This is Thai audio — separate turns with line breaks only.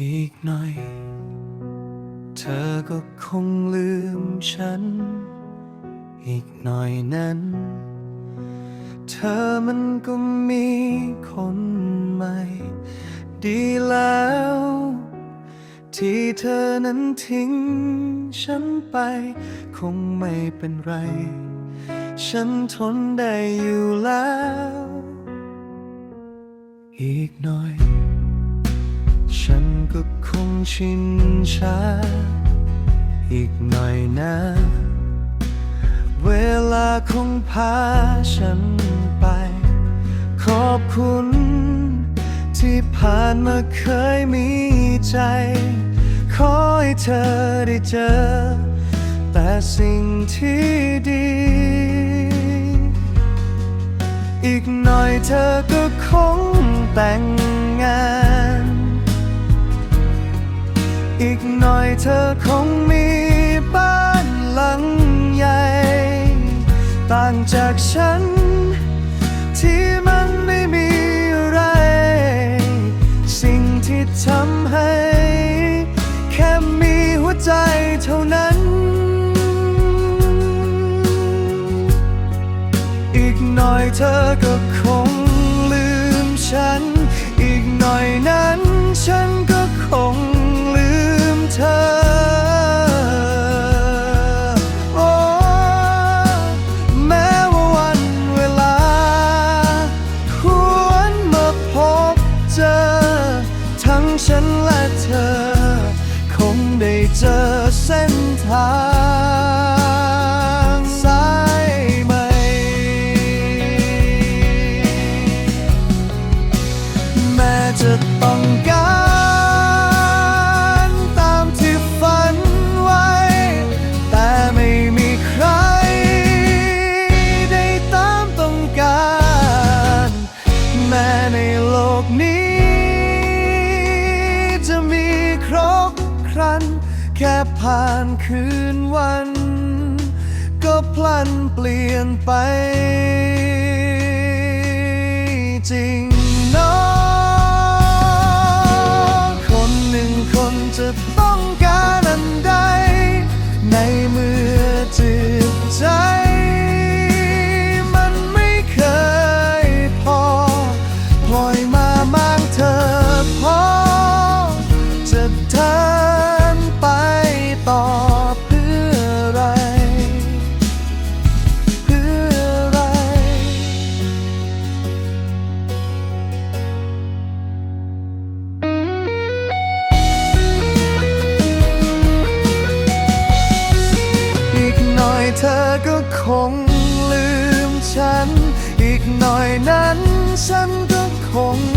อีกหน่อย เธอก็คงลืมฉัน อีกหน่อยนั้น เธอมันก็มีคนใหม่ ดีแล้ว ที่เธอนั้นทิ้งฉันไป คงไม่เป็นไร ฉันทนได้อยู่แล้ว อีกหน่อย ฉันก็คงชินชา อีกหน่อยนะ เวลาคงพาฉันไป ขอบคุณ ที่ผ่านมาเคยมีใจ ขอให้เธอได้เจอ แต่สิ่งที่ดี อีกหน่อยเธอก็คงแต่ง กหน่อยเธอคงมีบ้านหลังใหญ่ ต่างจากฉัน ที่มันไม่มีอะไร สิ่งที่ทำให้ แค่มีหัวใจเท่านั้น อีกหน่อยเธอก็ค ฉัน ครันแค่ผ่านคืนวัน ก็พลันเปลี่ยนไป จริงนะคนหนึ่งคนจะ คงลืมฉัน อีกหน่อยนั้นฉันก็คง